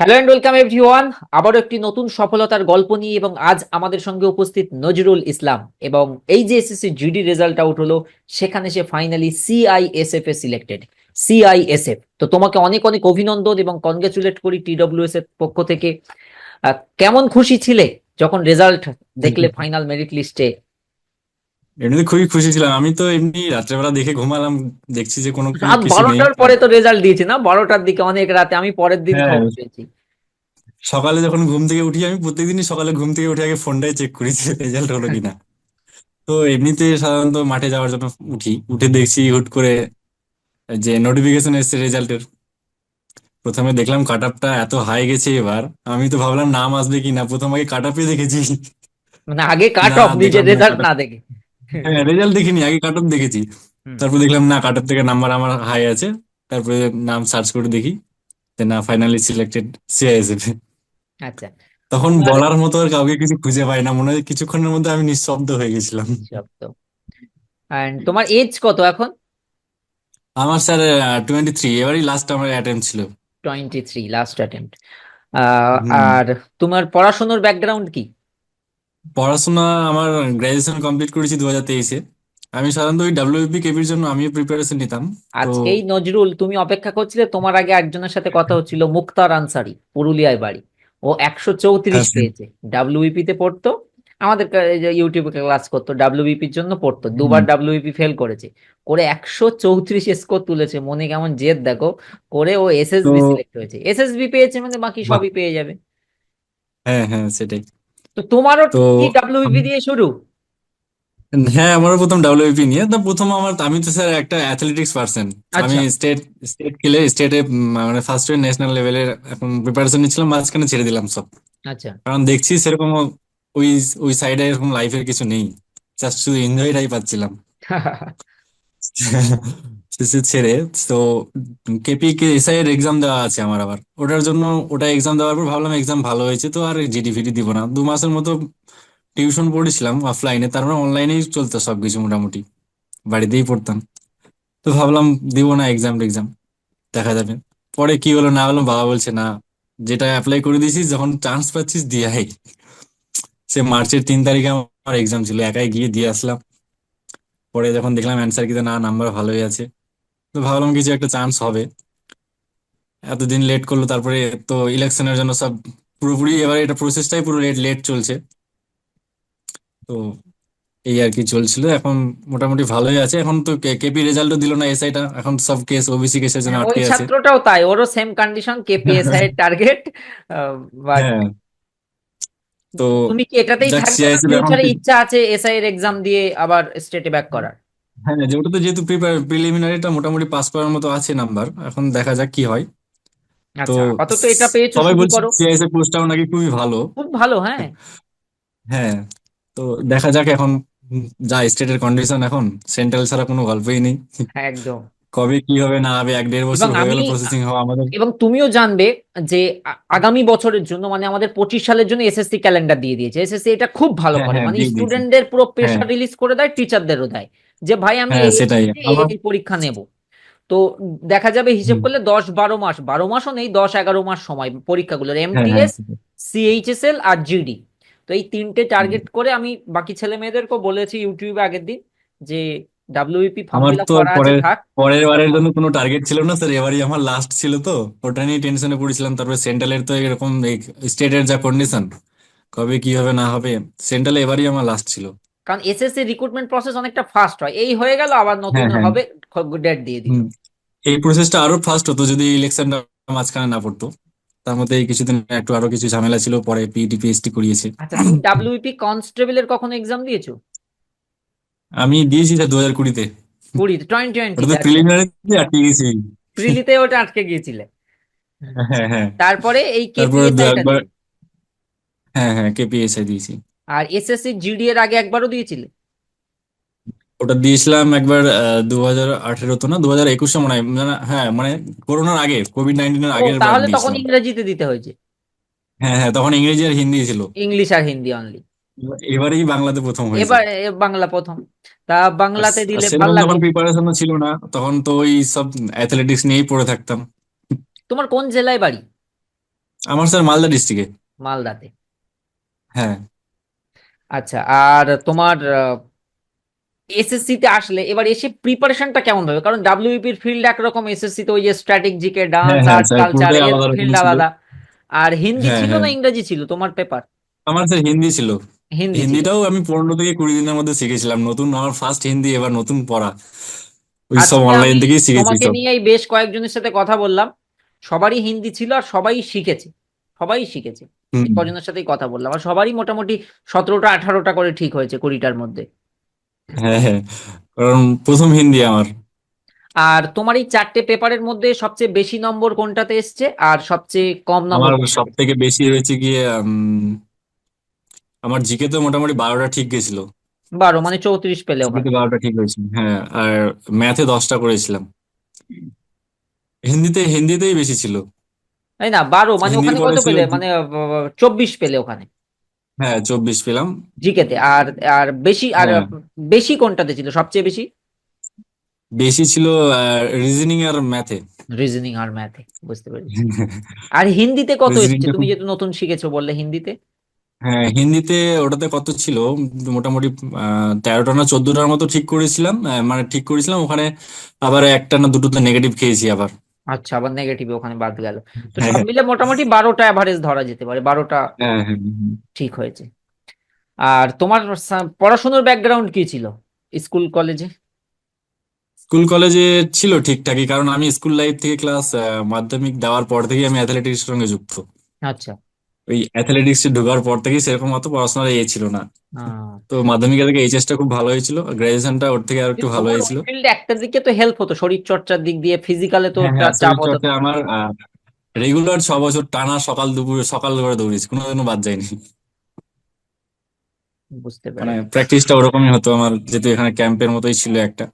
Hello and welcome everyone আবারও একটি নতুন সফলতার গল্প নিয়ে এবং আজ আমাদের সঙ্গে উপস্থিত নজরুল ইসলাম এবং এই যে এসএসসি জিডি রেজাল্ট আউট হলো সেখানে সে ফাইনালি সিআইএসএফ এ সিলেক্টেড সিআইএসএফ তো তোমাকে অনেক অনেক অভিনন্দন এবং কনগ্রাচুলেট করি টিডব্লিউএস এর পক্ষ থেকে। কেমন খুশি ছিলে যখন রেজাল্ট দেখলে ফাইনাল মেরিট লিস্টে এমনিতে খুবই খুশি ছিলাম। আমি তো এমনি রাত্রেবেলা দেখে ঘুমালাম দেখছি যে কোনো রাত কিছু নেই। বারোটার পরে তো রেজাল্ট দিয়েছে না? বারোটার দিকে অনেক রাতে আমি পরের দিন হ্যাঁ। খবর পেয়েছি। সকালে যখন ঘুম থেকে উঠি আমি প্রত্যেকদিনই সকালে ঘুম থেকে উঠে আগে ফোনটাই চেক করি যে রেজাল্ট হলো কিনা তো এমনিতে সাধারণত মাঠে যাওয়ার জন্য উঠি। উঠে দেখছি হুট করে যে নোটিফিকেশন এসেছে রেজাল্টের প্রথমে দেখলাম কাট আপটা এত হাই গেছে এবার। আমি তো ভাবলাম নাম আসবে কিনা প্রথম আগে কাট আপে দেখেছি। মানে আগে কাট না, অফ নিজের দেখলাম না রেজাল্ট না দেখে। হ্যাঁ রেজাল্ট দেখিনি আগে কাট অফ দেখেছি। হুম। তারপর দেখলাম না কাট অফ থেকে নাম্বার আমার হাই আছে। তারপরে নাম সার্চ করে দেখি যে না ফাইনালি সিলেক্টেড সিআইএসএফ আচ্ছা। তখন বলার মতো আর কাউকে কিছু খুঁজে পাই না মনে হয় কিছুক্ষণের মধ্যে আমি নিঃশব্দ হয়ে গেছিলাম। শব্দ তোমার এজ কত এখন? আমার স্যার টোয়েন্টি থ্রি এবারই লাস্ট আমার অ্যাটেম্প ছিল। টোয়েন্টি থ্রি লাস্ট অ্যাটেম্প্ট হুম। আর তোমার পড়াশোনার ব্যাকগ্রাউন্ড কি? পড়াশোনা আমার গ্রাজুয়েশন কমপ্লিট করেছি দু হাজার তেইশে। আমি সাধারণত ওই ডাব্লিউপি কেপির জন্য আমিও প্রিপারেশন নিতাম। তো আজকেই নজরুল তুমি অপেক্ষা করছিলে তোমার আগে একজনের সাথে কথা হচ্ছিল মুক্তার আনসারি পুরুলিয়ায় বাড়ি। ও একশো চৌত্রিশ হ্যাঁ, পেয়েছে। ডাব্লিউবিপি তে পড়তো আমাদের কা- এই যে ইউটিউবে ক্লাস করতো ডাব্লিউবিপির জন্য পড়তো দুবার হুম। ডাব্লিউবিপি ফেল করেছে। করে একশো চৌত্রিশ স্কোর তুলেছে মনে কেমন জেদ দেখো। করে ও এসএসবি তো- সিলেক্ট হয়েছে। এসএসবি পেয়েছে মানে বাকি বাহ। সবই পেয়ে যাবে। হ্যাঁ হ্যাঁ সেটাই। তো তোমারও তো কি দিয়ে শুরু? হ্যাঁ আমারও প্রথম ডাব্লিউপি নিয়ে। তো প্রথম আমার আমি তো স্যার একটা অ্যাথলেটিক্স পার্সন আমি আচ্ছা। স্টেট স্টেট খেলে স্টেটে মানে ফার্স্ট হয়ে ন্যাশনাল লেভেলের এখন প্রিপারেশন নিচ্ছিলাম মাঝখানে ছেড়ে দিলাম সব। আচ্ছা। কারণ দেখছি সেরকম ওই ওই সাইডে এরকম লাইফের কিছু নেই। জাস্ট শুধু এনজয়টাই পাচ্ছিলাম। ছেড়ে তো কেপি কে এসআই এর এক্সাম দেওয়া আছে আমার আবার। ওটার জন্য ওটা এক্সাম দেওয়ার পর ভাবলাম এক্সাম ভালো হয়েছে তো আর জিডি ফিডি দিব না। দু মাসের মতো টিউশন পড়েছিলাম অফলাইনে তারপর অনলাইনেই চলতো সবকিছু মোটামুটি। বাড়িতেই পড়তাম। তো ভাবলাম দিব না এক্সাম টেক্সাম, দেখা যাবে। পরে কি হলো না হলো বাবা বলছে, না, যেটা অ্যাপ্লাই করে দিয়েছিস, যখন চান্স পাচ্ছিস দিয়ে আয়। সে মার্চের তিন তারিখে আমার এক্সাম ছিল, একাই গিয়ে দিয়ে আসলাম। পরে যখন দেখলাম অ্যান্সার কিতে না নাম্বার ভালোই আছে। তো ভাবলাম কিছু একটা চান্স হবে। এতদিন লেট করল তারপরে তো ইলেকশনের জন্য সব পুরোপুরি এবার এটা প্রসেসটাই পুরো লেট লেট চলছে। তো এই আর কি চলছিল এখন মোটামুটি ভালোই আছে। এখন তো কেপি রেজাল্টও দিল না এসআইটা এখন সব কেস ওবিসি কেসের জন্য হ্যাঁ, ওই আটকে আছে। ছাত্রটাও তাই ওরও সেম কন্ডিশন কেপিএসআই এর টার্গেট বাট হ্যাঁ। তো তুমি কি এটাতেই যাক, থাকবে না? এখন ফিউচারে ইচ্ছা আছে এসআই এর এক্সাম দিয়ে আবার স্টেটে ব্যাক করার? হ্যাঁ ওটাতে যেহেতু প্রিলিমিনারিটা মোটামুটি পাস করার মতো আছে নাম্বার এখন দেখা যাক কি হয়। তো আচ্ছা আপাতত এটা পেয়েছ সবাই শুরু বলছে করো। সিআইএস এর পোস্টটাও নাকি খুবই ভালো। খুব ভালো হ্যাঁ। হ্যাঁ তো দেখা যাক এখন যা স্টেটের কন্ডিশন এখন সেন্ট্রাল ছাড়া কোনো গল্পই নেই। একদম। কবে কি হবে না হবে এক দেড় বছর এবং হয়ে গেল আমি- প্রসেসিং হওয়া আমাদের। এবং তুমিও জানবে যে আ- আগামী বছরের জন্য মানে আমাদের পঁচিশ সালের জন্য এসএসসি ক্যালেন্ডার দিয়ে দিয়েছে। এসএসসি এটা খুব ভালো হ্যাঁ, করে হ্যাঁ, মানে দিয়ে দিয়েছে। স্টুডেন্টদের পুরো প্রেশার হ্যাঁ। রিলিজ করে দেয় টিচারদেরও দেয়। যে ভাই আমি হ্যাঁ, এই সেটাই। এই- পরীক্ষা নেব। তো দেখা যাবে হিসেব হুম। করলে দশ বারো মাস বারো মাসও নেই দশ এগারো মাস সময় পরীক্ষাগুলোর হ্যাঁ হ্যাঁ এমটিএস সিএইচএসএল আর জিডি তো এই তিনটে টার্গেট করে আমি বাকি ছেলে মেয়েদেরকে বলেছি ইউটিউবে আগের দিন যে ডাব্লিউপি ফর্ম আমার ফিল আপ তো করা আছে পরের থাক। পরের বারের জন্য কোনো টার্গেট ছিল না স্যার। এবারই আমার লাস্ট ছিল তো। ওটা নিয়ে টেনশনে পড়েছিলাম। তারপরে সেন্ট্রালের তো এরকম স্টেটের যা কন্ডিশন কবে কি হবে না হবে সেন্ট্রালে এবারই আমার লাস্ট ছিল। কারণ এসএসসি রিক্রুটমেন্ট প্রসেস অনেকটা ফাস্ট হয়। এই হয়ে গেল আবার নতুন হ্যাঁ, হ্যাঁ। হবে ডেট দিয়ে দিল এই প্রসেসটা আরও ফাস্ট হতো যদি ইলেকশনটা মাঝখানে না পড়তো। তার মধ্যে এই কিছুদিন একটু আরও কিছু ঝামেলা ছিল পরে পিইটি পিএইচডি করিয়েছে। আচ্ছা ডাব্লিউপি কনস্টেবলের কখনো এক্সাম দিয়েছ? আমি দিয়েছি স্যার দু হাজার কুড়িতে কুড়ি টোয়েন্টি ওটা তো টোয়েন্টি প্রিলিমিনারিতে আটকে গেছি প্রিলিতে ওটা আটকে গিয়েছিলে। হ্যাঁ হ্যাঁ। তারপরে এই তারপরে দু কেপিএসআই একবার হ্যাঁ হ্যাঁ কেপিএসআই দিয়েছি। আর এসএসসি জিডি এর আগে একবারও দিয়েছিলে? ওটা দিয়েছিলাম একবার দু হাজার আঠেরো তো না? দু হাজার একুশে মনে হয়। মানে হ্যাঁ মানে করোনার আগে কোভিড নাইন্টিনের বার তাহলে তখন ইংরেজিতে দিতে হয়েছে। হ্যাঁ হ্যাঁ তখন ইংরেজি আর হিন্দি ছিল। ইংলিশ আর হিন্দি অনলি এবারেই বাংলাতে প্রথম হয়েছে। এবার বাংলা প্রথম। তা বাংলাতে দিলে ভালো লাগে প্রিপারেশনও ছিল না তখন তো ওই সব অ্যাথলেটিক্স নিয়েই পড়ে থাকতাম। তোমার কোন জেলায় বাড়ি? আমার স্যার মালদা ডিস্ট্রিক্টে মালদাতে। হ্যাঁ। আচ্ছা আর তোমার এসএসসি তে আসলে এবার এসে প্রিপারেশনটা কেমন হবে? কারণ ডাব্লিউপির ফিল্ড একরকম এসএসসি তে ওই যে স্ট্র্যাটেজিকে হ্যাঁ ডান্স হ্যাঁ স্যার কালচার এর ফিল্ড আলাদা আর হিন্দি হ্যাঁ ছিল হ্যাঁ। না ইংরেজি ছিল? তোমার পেপার আমার স্যার হিন্দি ছিল। হিন্দি হিন্দিটাও আমি পনেরো থেকে কুড়ি দিনের মধ্যে শিখেছিলাম। নতুন আমার ফার্স্ট হিন্দি এবার নতুন পড়া। ওই সব আজকে অনলাইন থেকেই শিখেছি তোমাকে সব। নিয়েই বেশ কয়েকজনের সাথে কথা বললাম। সবারই হিন্দি ছিল আর সবাই শিখেছে। সবাই শিখেছে। কজনের সাথেই কথা বললাম। আর সবারই মোটামুটি সতেরোটা আঠারোটা করে ঠিক হয়েছে কুড়িটার মধ্যে। হ্যাঁ হ্যাঁ। কারণ প্রথম হিন্দি আমার। আর তোমার এই চারটে পেপারের মধ্যে সবচেয়ে বেশি নম্বর কোনটাতে এসছে? আর সবচেয়ে কম নম্বর আমার সব? থেকে বেশি হয়েছে গিয়ে উম, আমার জিকে তো মোটামুটি বারোটা ঠিক গেছিল। বারো মানে চৌত্রিশ পেলে ওখানে বারোটা ঠিক হয়েছিল হ্যাঁ। আর ম্যাথে দশটা করেছিলাম। হিন্দিতে হিন্দিতেই বেশি ছিল। তাই না বারো মানে ওখানে কত পেলে? মানে চব্বিশ পেলে ওখানে। হ্যাঁ চব্বিশ পেলাম। জিকেতে। আর আর বেশি আর হ্যাঁ। বেশি কোনটাতে ছিল? সবচেয়ে বেশি? বেশি ছিল রিজনিং আর ম্যাথে রিজনিং আর ম্যাথে বুঝতে পেরেছি। আর হিন্দিতে কত এসছে? তুমি যেহেতু নতুন শিখেছো বললে হিন্দিতে। হ্যাঁ হিন্দিতে ওটাতে কত ছিল? মোটামুটি তেরোটা না চোদ্দটার মতো ঠিক করেছিলাম। মানে ঠিক করেছিলাম। ওখানে আবার একটা না দুটোতে নেগেটিভ খেয়েছি আবার। আচ্ছা আবার নেগেটিভ ওখানে বাদ গেল। তো হ্যাঁ। সব মিলে মোটামুটি বারোটা অ্যাভারেজ ধরা যেতে পারে বারোটা হ্যাঁ হ্যাঁ। ঠিক হয়েছে। আর তোমার পড়াশোনার ব্যাকগ্রাউন্ড কি ছিল স্কুল কলেজে স্কুল কলেজে ছিল ঠিকঠাকই কারণ আমি স্কুল লাইফ থেকে ক্লাস মাধ্যমিক দেওয়ার পর থেকেই আমি অ্যাথলেটিক্সের সঙ্গে যুক্ত। আচ্ছা। ওই অ্যাথলেটিক্স ঢোকার পর থেকেই সেরকম অত পড়াশোনার ইয়ে ছিল না। তো মাধ্যমিকের থেকে এইচএস টা খুব ভালো হয়েছিল গ্রাজুয়েশনটা ওর থেকে আর একটু ভালো হয়েছিল। ফিল্ডে একটা দিকে তো হেল্প হতো শরীর চর্চার দিক দিয়ে ফিজিক্যালে তো হ্যাঁ একটা হ্যাঁ চাপ হতো। আমার রেগুলার ছ বছর টানা সকাল দুপুর সকাল করে দৌড়েছি কোনোদিনও বাদ যায়নি। বুঝতে মানে প্র্যাকটিসটা ওরকমই হতো আমার যেহেতু এখানে ক্যাম্পের মতোই ছিল একটা।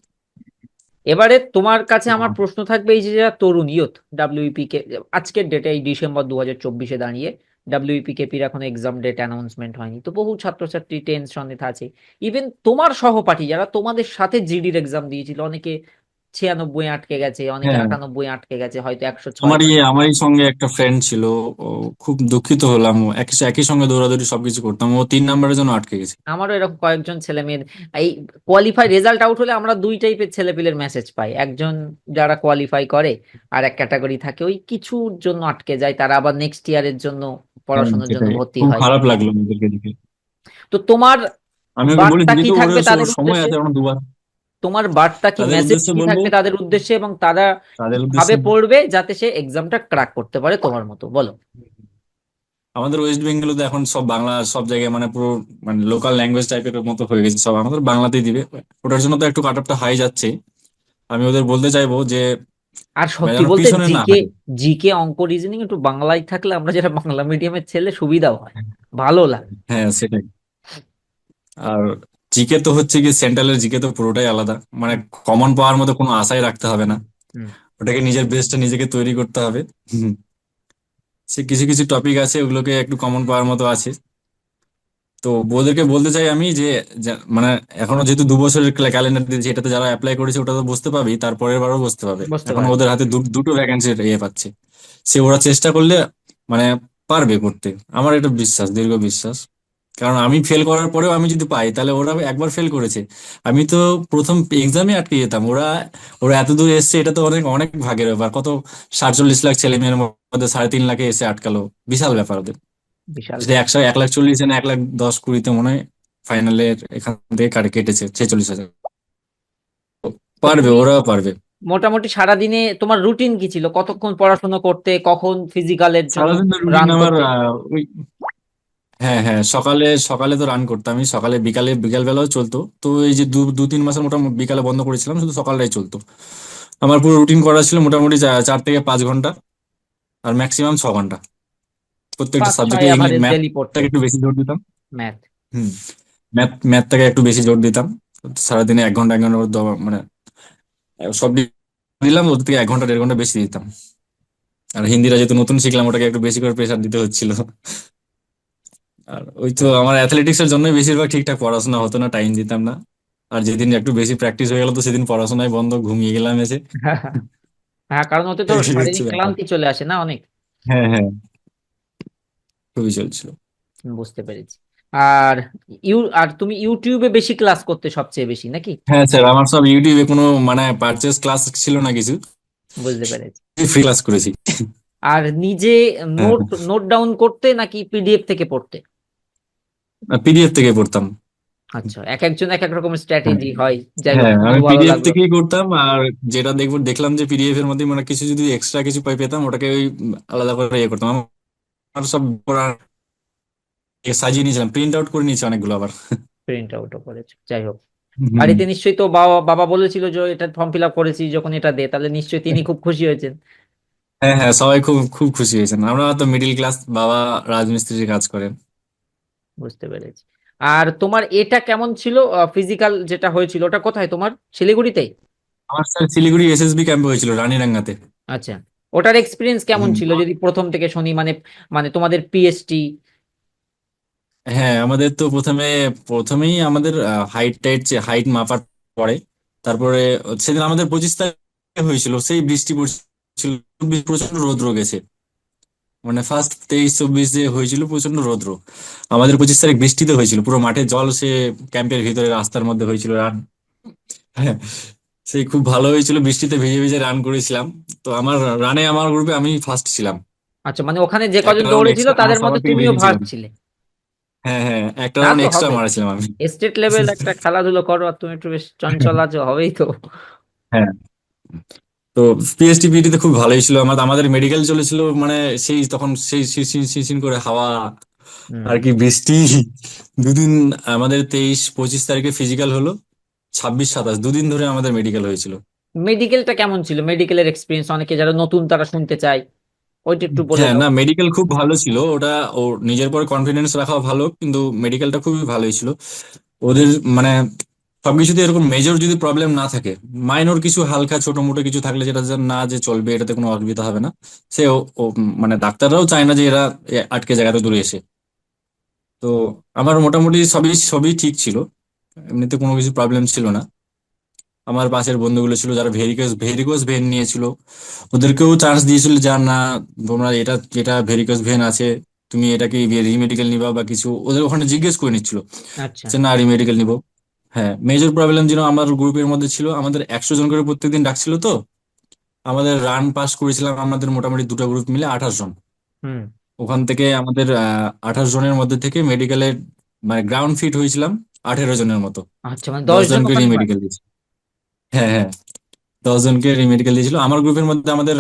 এবারে তোমার কাছে আমার প্রশ্ন থাকবে এই যে যারা তরুণ ইয়ুথ ডাব্লিউপি কে আজকের ডেটে এই ডিসেম্বর দু হাজার চব্বিশে দাঁড়িয়ে ডাব্লিউপি কেপির এখন এক্সাম ডেট অ্যানাউন্সমেন্ট হয়নি। তো বহু ছাত্রছাত্রী টেনশনে আছে ইভেন তোমার সহপাঠী যারা তোমাদের সাথে জিডির এক্সাম দিয়েছিল অনেকে ছিয়ানব্বই আটকে গেছে অনেকে হ্যাঁ। আটানব্বই আটকে গেছে হয়তো একশো ছয় আমারই আমারই সঙ্গে একটা ফ্রেন্ড ছিল খুব দুঃখিত হলাম একই একই সঙ্গে দৌড়াদৌড়ি সবকিছু করতাম ও তিন নাম্বারের জন্য আটকে গেছে। আমারও এরকম কয়েকজন ছেলে মেয়ের এই কোয়ালিফাই রেজাল্ট আউট হলে আমরা দুই টাইপের ছেলে ছেলেপিলের মেসেজ পাই। একজন যারা কোয়ালিফাই করে আর এক ক্যাটাগরি থাকে ওই কিছুর জন্য আটকে যায় তারা আবার নেক্সট ইয়ারের জন্য পড়াশোনার জন্য ভর্তি হয়। খারাপ লাগল ওদেরকে দেখে। তো তোমার আমি বলি কি থাকবে তাদের সময় আছে এখন দুবার। তোমার বার্তা কি মেসেজ কি থাকবে তাদের উদ্দেশ্যে এবং তারা উদ্দেশ্যে পড়বে যাতে সে এক্সামটা ক্র্যাক করতে পারে তোমার মতো? বলো। আমাদের ওয়েস্ট বেঙ্গলে তো এখন সব বাংলা সব জায়গায় মানে পুরো মানে লোকাল ল্যাঙ্গুয়েজ টাইপের মতো হয়ে গেছে সব। আমাদের বাংলাতেই দিবে। ওটার জন্য তো একটু কাট হাই যাচ্ছে। আমি ওদের বলতে চাইব যে আর মানে সত্যি বলতে জিকে জিকে অঙ্ক রিজনিং একটু বাংলায় থাকলে আমরা যারা বাংলা মিডিয়ামের ছেলে সুবিধাও হয় ভালো লাগে। হ্যাঁ সেটাই। আর জিকে তো হচ্ছে কি সেন্ট্রালের জিকে তো পুরোটাই আলাদা। মানে কমন পাওয়ার মতো কোনো আশাই রাখতে হবে না। ওটাকে নিজের বেস্টটা নিজেকে তৈরি করতে হবে। সে কিছু কিছু টপিক আছে ওগুলোকে একটু কমন পাওয়ার মতো আছে। তো ওদেরকে বলতে চাই আমি যে যা- মানে এখনও যেহেতু দু বছরের ক্যালেন্ডার দিয়েছে এটাতে যারা অ্যাপ্লাই করেছে ওটা তো বুঝতে পাবেই তারপরের বারও বুঝতে পাবে। বুঝতে এখন পারবে। ওদের হাতে দু- দুটো ভ্যাকেন্সি ইয়ে পাচ্ছে। সে ওরা চেষ্টা করলে মানে পারবে করতে। আমার এটা বিশ্বাস দীর্ঘ বিশ্বাস। কারণ আমি ফেল করার পরেও আমি যদি পাই তাহলে ওরা একবার ফেল করেছে। আমি তো প্রথম এক্সামে আটকে যেতাম। ওরা ওরা এত দূর এসছে এটা তো অনেক অনেক ভাগের ব্যাপার। কত সাতচল্লিশ লাখ ছেলে মেয়ের মধ্যে সাড়ে তিন লাখে এসে আটকালো। বিশাল ব্যাপার ওদের। বিশাল যদি একশো এক লাখ চল্লিশে না এক লাখ দশ কুড়িতে মনে হয় ফাইনালের এখান থেকে কাটে কেটেছে ছেচল্লিশ হাজার। পারবে ওরাও পারবে। মোটামুটি সারাদিনে তোমার রুটিন কি ছিল? কতক্ষণ পড়াশোনা করতে কখন ফিজিক্যালের জন্য আমার হ্যাঁ হ্যাঁ সকালে সকালে তো রান করতাম আমি। সকালে বিকালে বিকাল বেলাও চলতো। তো এই যে দু দু তিন মাসের মোটামুটি বিকালে বন্ধ করেছিলাম শুধু সকালটাই চলতো। আমার পুরো রুটিন করা ছিল মোটামুটি চার থেকে পাঁচ ঘণ্টা আর ম্যাক্সিমাম ছ ঘণ্টা। প্রত্যেকটা সাবজেক্টে ইংলিশ ম্যাথটাকে একটু বেশি জোর দিতাম। ম্যাথ হুম। ম্যাথ ম্যাথটাকে একটু বেশি জোর দিতাম। সারাদিনে এক ঘণ্টা এক ঘণ্টা মানে সব দিলাম ওদের থেকে এক ঘণ্টা দেড় ঘণ্টা বেশি দিতাম। আর হিন্দিটা যেহেতু নতুন শিখলাম ওটাকে একটু বেশি করে প্রেশার দিতে হচ্ছিল। আর ওই তো আমার অ্যাথলেটিক্স এর জন্যই বেশিরভাগ ঠিকঠাক পড়াশোনা হতো না টাইম দিতাম না। আর যেদিন একটু বেশি প্র্যাকটিস হয়ে গেল তো সেদিন পড়াশোনায় বন্ধ ঘুমিয়ে গেলাম এসে। হ্যাঁ কারণ ওতে তো শারীরিক ক্লান্তি চলে আসে না অনেক? হ্যাঁ হ্যাঁ। খুবই চলছিল। বুঝতে পেরেছি। আর ইউ আর তুমি ইউটিউবে বেশি ক্লাস করতে সবচেয়ে বেশি নাকি? হ্যাঁ স্যার আমার সব ইউটিউবে কোনো মানে পারচেস ক্লাস ছিল না কিছু। বুঝতে পেরেছি। ফ্রি ক্লাস করেছি। আর নিজে নোট নোট ডাউন করতে নাকি পিডিএফ থেকে পড়তে? পিডিএফ থেকে পড়তাম। আচ্ছা এক একজন এক এক রকমের স্ট্র্যাটেজি হয়। যাই হোক হ্যাঁ আমি ভালো পিডিএফ লাগল থেকেই করতাম আর যেটা দেখব দেখলাম যে পিডিএফ এর মধ্যে মানে কিছু যদি এক্সট্রা কিছু পাই পেতাম ওটাকে ওই আলাদা করে ইয়ে করতাম। আমার সব সাজিয়ে নিয়েছিলাম প্রিন্ট আউট করে নিয়েছি অনেকগুলো আবার। প্রিন্ট আউটও করেছ যাই হোক। বাড়িতে নিশ্চয়ই তো বাবা বাবা বলেছিল যে এটা ফর্ম ফিল আপ করেছি যখন এটা দে তাহলে নিশ্চয়ই তিনি খুব খুশি হয়েছেন। হ্যাঁ হ্যাঁ সবাই খুব খুব খুশি হয়েছেন। আমরা তো মিডিল ক্লাস বাবা রাজমিস্ত্রির কাজ করেন। বুঝতে পেরেছি। আর তোমার এটা কেমন ছিল ফিজিক্যাল যেটা হয়েছিল ওটা কোথায় তোমার? শিলিগুড়িতেই? আমার স্যার শিলিগুড়ি এসএসবি ক্যাম্পে হয়েছিল রানীরাঙ্গাতে। আচ্ছা। ওটার এক্সপিরিয়েন্স কেমন ছিল যদি প্রথম থেকে শুনি? মানে মানে তোমাদের পিএসটি হ্যাঁ আমাদের তো প্রথমে প্রথমেই আমাদের হাইট টাইট হাইট মাপার পরে তারপরে সেদিন আমাদের পঁচিশ তারিখে হয়েছিল সেই বৃষ্টি পড়ছিল প্রচণ্ড রৌদ্র গেছে। মানে ফার্স্ট তেইশ চব্বিশ যে হয়েছিল প্রচণ্ড রৌদ্র। আমাদের পঁচিশ তারিখ বৃষ্টিতে হয়েছিল পুরো মাঠে জল সে ক্যাম্পের ভিতরে রাস্তার মধ্যে হয়েছিল রান হ্যাঁ সেই খুব ভালো হয়েছিল বৃষ্টিতে ভিজে ভিজে রান করেছিলাম। তো আমার রানে আমার গ্রুপে আমি ফার্স্ট ছিলাম। আচ্ছা মানে ওখানে যে কজন দৌড়েছিল তাদের মধ্যে তুমিও ফার্স্ট ছিলে। হ্যাঁ হ্যাঁ একটা তো এক্সট্রা। মারাছিলাম আমি। স্টেট লেভেল একটা খেলাধুলো করো আর তুমি একটু বেশ চঞ্চল আছো হবেই তো। হ্যাঁ। তো পিএসটি পিটিতে খুব ভালোই ছিল। আমাদের আমাদের মেডিকেল চলেছিল মানে সেই তখন সেই শিরশির করে হাওয়া আর কি বৃষ্টি। দুদিন আমাদের তেইশ পঁচিশ তারিখে ফিজিক্যাল হলো। ছাব্বিশ সাতাশ দুদিন ধরে আমাদের মেডিকেল হয়েছিল। মেডিকেলটা কেমন ছিল? মেডিকেলের এক্সপিরিয়েন্স অনেকে যারা নতুন তারা শুনতে চায়। ওইটা একটু বলে হ্যাঁ না মেডিকেল খুব ভালো ছিল। ওটা ওর নিজের পরে কনফিডেন্স রাখা ভালো কিন্তু মেডিকেলটা খুবই ভালোই ছিল। ওদের মানে সবকিছুতে এরকম মেজর যদি প্রবলেম না থাকে মাইনর কিছু হালকা ছোট মোটো কিছু থাকলে যেটা না যে চলবে এটাতে কোনো অসুবিধা হবে না। সে ও- ও মানে ডাক্তাররাও চায় না যে এরা আটকে জায়গাতে দূরে এসে। তো আমার মোটামুটি সবই সবই ঠিক ছিল। এমনিতে কোনো কিছু প্রবলেম ছিল না। আমার পাশের বন্ধুগুলো ছিল যারা ভেরিকোজ ভেরিকোজ ভেন নিয়েছিল। ওদেরকেও চান্স দিয়েছিল যার না তোমরা এটা যেটা ভেরিকোজ ভেন আছে তুমি এটাকে রিমেডিকেল নিবা বা কিছু। ওদের ওখানে জিজ্ঞেস করে নিচ্ছিল আচ্ছা। যে না রিমেডিকেল নিবো। হ্যাঁ মেজর প্রবলেম যেন আমার গ্রুপের মধ্যে ছিল আমাদের একশো জন করে প্রত্যেকদিন ডাকছিল তো। আমাদের রান পাস করেছিলাম আমাদের মোটামুটি দুটো গ্রুপ মিলে আঠাশ জন। ওখান থেকে আমাদের আঠাশ জনের মধ্যে থেকে মেডিকেলের মানে গ্রাউন্ড ফিট হয়েছিলাম। আঠেরো জনের মতো। আচ্ছা মানে দশ জনকে রিমেডিকেল দিয়েছিল। হ্যাঁ হ্যাঁ। দশ জনকে রিমেডিকেল দিয়েছিল। আমার গ্রুপের মধ্যে আমাদের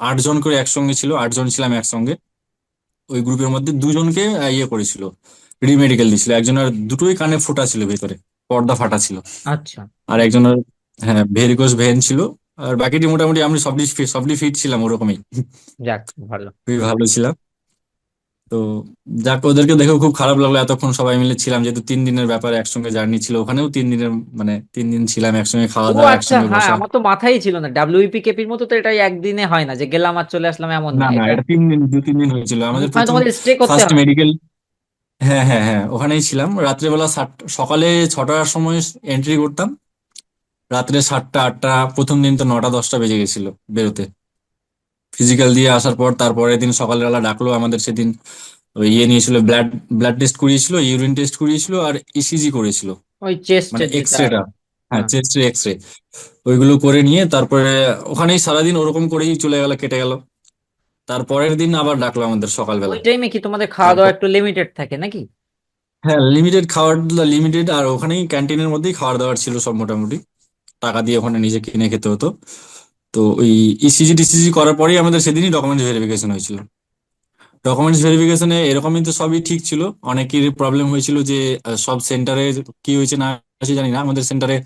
আট জন করে একসঙ্গে ছিল। আট জন ছিলাম একসঙ্গে। ওই গ্রুপের মধ্যে দুজনকে ইয়ে করেছিল। রিমেডিকেল দিয়েছিল। একজনের দুটোই কানে ফোটা ছিল ভেতরে। পর্দা ফাটা ছিল। আচ্ছা। আর একজনের হ্যাঁ ভেরিকোজ ভেন ছিল। আর বাকিটি মোটামুটি আমি সবলি সবলি ফিট ছিলাম ওরকমই। যাক ভালো। খুবই ভালো ছিলাম। তো যাক ওদেরকে দেখেও খুব খারাপ লাগল। এতক্ষণ সবাই মিলে ছিলাম যেহেতু তিন দিনের ব্যাপারে একসঙ্গে জার্নি ছিল ওখানেও তিন দিনের মানে তিন দিন ছিলাম একসঙ্গে খাওয়া ও দাওয়া আচ্ছা একসঙ্গে হ্যাঁ বসা। আমার তো মাথায় ছিল না। ডাব্লিউপি কেপির মতো তো এটাই একদিনে হয় না যে গেলাম আর চলে আসলাম এমন না না না এটা এটা তিন দিন দু তিন দিন হয়েছিল। আমাদের ওখানে প্রথম তোমাদের স্টে করতে ফার্স্ট হয় মেডিকেল হ্যাঁ হ্যাঁ হ্যাঁ ওখানেই ছিলাম। রাত্রেবেলা সাত সকালে ছটার সময় এন্ট্রি করতাম। রাত্রে সাতটা আটটা প্রথম দিন তো নটা দশটা বেজে গেছিল বেরোতে। ফিজিক্যাল দিয়ে আসার পর তারপরের দিন সকালবেলা ডাকলো আমাদের সেদিন ওই ইয়ে নিয়েছিল ব্লাড ব্লাড টেস্ট করিয়েছিল ইউরিন টেস্ট করিয়েছিল আর ইসিজি করেছিল। ওই চেস্ট মানে যেটা। এক্স রেটা হ্যাঁ। চেস্ট রে এক্স রে ওইগুলো করে নিয়ে তারপরে ওখানেই সারাদিন ওরকম করেই চলে গেল কেটে গেল। তারপরের দিন আবার ডাকলো আমাদের সকালবেলা। ওই টাইমে কি তোমাদের খাওয়া দাওয়া একটু লিমিটেড থাকে নাকি? হ্যাঁ লিমিটেড খাওয়ার লিমিটেড আর ওখানেই ক্যান্টিনের মধ্যেই খাওয়ার দাওয়ার ছিল সব মোটামুটি। টাকা দিয়ে ওখানে নিজে কিনে খেতে হতো। তো ওই ইসিজি টিসিজি করার পরেই আমাদের সেদিনই ডকুমেন্টস ভেরিফিকেশন হয়েছিল। ডকুমেন্টস ভেরিফিকেশনে এরকমই তো সবই ঠিক ছিল। অনেকের প্রবলেম হয়েছিল যে সব সেন্টারে কি হয়েছে না হয়েছে জানি না। আমাদের সেন্টারে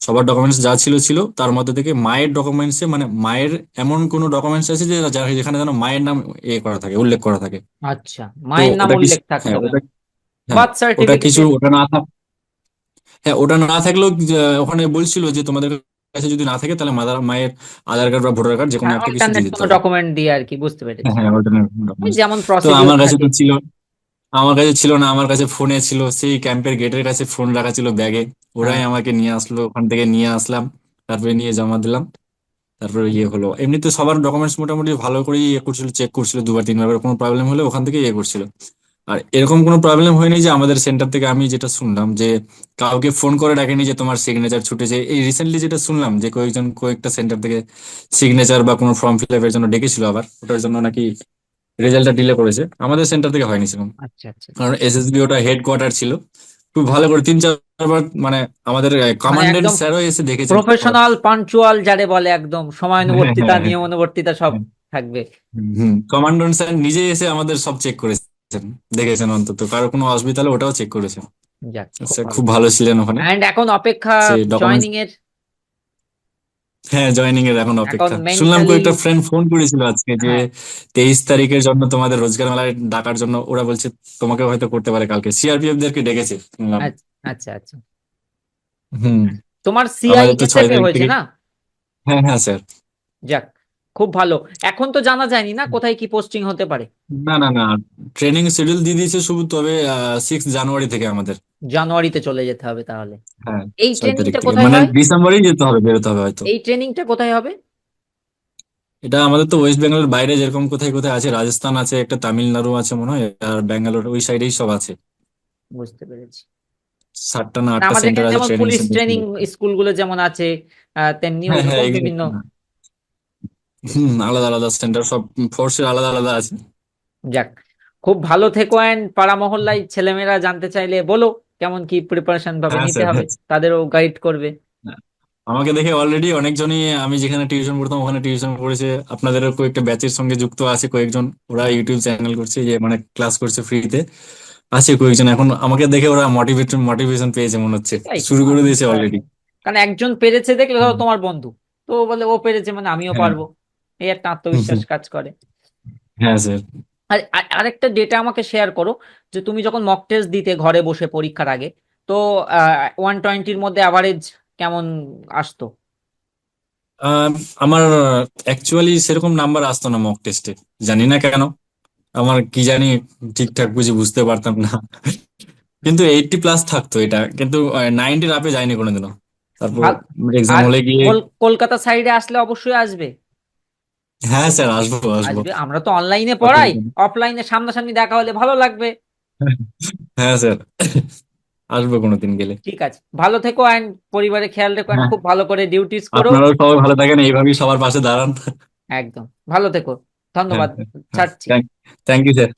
সবার ডকুমেন্টস যা ছিল ছিল। তার মধ্যে থেকে মায়ের ডকুমেন্টসে মানে মায়ের এমন কোনো ডকুমেন্টস আছে যে যেখানে যেন মায়ের নাম এ করা থাকে উল্লেখ করা থাকে। আচ্ছা মায়ের নাম উল্লেখ থাকতে হ্যাঁ ওটা হ্যাঁ কিছু ওটা না থাক হ্যাঁ ওটা না থাকলেও ওখানে বলছিল যে তোমাদের কাছে যদি না থাকে তাহলে মাদার মায়ের আধার কার্ড বা ভোটার কার্ড যে কোনো একটা কিছু দিয়ে দিতে হবে ডকুমেন্ট দিয়ে আর কি বুঝতে পেরেছি। হ্যাঁ হ্যাঁ। যেমন তো আমার কাছে তো ছিল আমার কাছে ছিল না আমার কাছে ফোনে ছিল সেই ক্যাম্পের গেটের কাছে ফোন রাখা ছিল ব্যাগে ওরাই হ্যাঁ। আমাকে নিয়ে আসলো ওখান থেকে নিয়ে আসলাম তারপরে নিয়ে জমা দিলাম তারপরে ইয়ে হলো। এমনিতে সবার ডকুমেন্টস মোটামুটি ভালো করে ইয়ে করছিল চেক করছিল দুবার তিনবার কোনো প্রবলেম হলে ওখান থেকে ইয়ে করছিল। আর এরকম কোনো প্রবলেম হয়নি যে আমাদের সেন্টার থেকে আমি যেটা শুনলাম যে কাউকে ফোন করে ডাকেনি যে তোমার সিগনেচার ছুটেছে। এই রিসেন্টলি যেটা শুনলাম যে কয়েকজন কয়েকটা সেন্টার থেকে সিগনেচার বা কোনো ফর্ম ফিল আপের জন্য ডেকেছিল আবার। ওটার জন্য নাকি রেজাল্টটা ডিলে করেছে। আমাদের সেন্টার থেকে হয়নি সেরকম। আচ্ছা আচ্ছা। কারণ এসএসবি ওটা হেডকোয়ার্টার ছিল। খুব ভালো করে তিন চারবার মানে আমাদের কমান্ডেন্ট স্যারও এসে দেখেছে। প্রফেশনাল পাঞ্চুয়াল যারে বলে একদম। সময়ানুবর্তিতা হ্যাঁ, হ্যাঁ, নিয়মানুবর্তিতা সব হ্যাঁ। থাকবে। হুম কমান্ডেন্ট স্যার নিজে এসে আমাদের সব চেক করেছেন। দেখেছেন অন্তত। কারও কোনো অসুবিধা হলে ওটাও চেক করেছেন। স্যার খুব ভালো ছিলেন ওখানে। এন্ড এখন অপেক্ষা জয়নিং এর হ্যাঁ জয়েনিং এর এখন অপেক্ষা। শুনলাম কয়েকটা ফ্রেন্ড ফোন করেছিল আজকে যে হ্যাঁ। তেইশ তারিখের জন্য তোমাদের রোজগার মেলায় ডাকার জন্য ওরা বলছে তোমাকে হয়তো করতে পারে কালকে। সিআরপিএফ দেরকে ডেকেছে শুনলাম। আচ্ছা আচ্ছা হুম। তোমার এ তারিখ হয়েছে না? হ্যাঁ হ্যাঁ স্যার। যাক খুব ভালো। এখন তো জানা যায়নি না কোথায় কি পোস্টিং হতে পারে। না না না ট্রেনিং শিডিউল দিয়ে দিয়েছে শুধু তবে সিক্স জানুয়ারি থেকে আমাদের। জানুয়ারিতে চলে যেতে হবে তাহলে। হ্যাঁ এই ট্রেনিংটা কোথায় মানে ডিসেম্বরেই যেতে হবে বেরোতে হবে হয়তো। এই ট্রেনিংটা কোথায় হবে? এটা আমাদের তো ওয়েস্ট বেঙ্গলের বাইরে যেরকম কোথায় কোথায় আছে রাজস্থান আছে একটা তামিলনাড়ু আছে মনে হয় আর ব্যাঙ্গালোর ওই সাইডেই সব আছে। বুঝতে পেরেছি। সাতটা না আটটা সেন্টার আছে ট্রেনিং পুলিশ ট্রেনিং স্কুলগুলো যেমন আছে তেমনি হ্যাঁ হ্যাঁ বিভিন্ন হুম আলাদা আলাদা সেন্টার সব ফোর্সের আলাদা আলাদা আছে। যাক খুব ভালো থেকো অ্যান্ড পাড়া মহল্লায় ছেলেমেয়েরা জানতে চাইলে বলো কেমন কি প্রিপারেশন ভাবে হ্যাঁ, নিতে স্যার, হবে হ্যাঁ। তাদেরও গাইড করবে। আমাকে দেখে অলরেডি অনেকজনই আমি যেখানে টিউশন পড়তাম ওখানে টিউশন পড়েছে আপনাদেরও কয়েকটা ব্যাচের সঙ্গে যুক্ত আছে কয়েকজন ওরা ইউটিউব চ্যানেল করছে যে মানে ক্লাস করছে ফ্রিতে আছে কয়েকজন এখন আমাকে দেখে ওরা মোটিভেশন মোটিভেশন পেয়েছে মনে হচ্ছে। এই, শুরু করে দিয়েছে অলরেডি কারণ একজন পেরেছে দেখলে ধরো তোমার বন্ধু তো ও বলে ও পেরেছে মানে আমিও হ্যাঁ। পারব। এই একটা আত্মবিশ্বাস কাজ করে। হ্যাঁ স্যার। আর আর- আরেকটা ডেটা আমাকে শেয়ার করো যে তুমি যখন মক টেস্ট দিতে ঘরে বসে পরীক্ষার আগে তো ওয়ান টোয়েন্টির মধ্যে অ্যাভারেজ কেমন আসতো? আমার অ্যাকচুয়ালি সেরকম নাম্বার আসতো না মক টেস্টে জানি না কেন। আমার কি জানি ঠিকঠাক বুঝে বুঝতে পারতাম না। কিন্তু এইটটি প্লাস থাকতো এটা। কিন্তু নাইনটির আপে যায়নি কোনোদিনও। তারপর এক্সাম হলে গিয়ে কলকাতা সাইডে আসলে অবশ্যই আসবে। হ্যাঁ স্যার আসব আসব। আসবে আমরা তো অনলাইনে পড়াই অফলাইনে সামনাসামনি দেখা হলে ভালো লাগবে। হ্যাঁ স্যার আসব কোনোদিন গেলে। ঠিক আছে ভালো থেকো অ্যান্ড পরিবারে খেয়াল রেখো and হ্যাঁ। খুব ভালো করে ডিউটিস করো। আপনারাও সবাই ভালো থাকেন এইভাবেই সবার পাশে দাঁড়ান। একদম ভালো থেকো ধন্যবাদ হ্যাঁ, ছাড়ছি। Thank you sir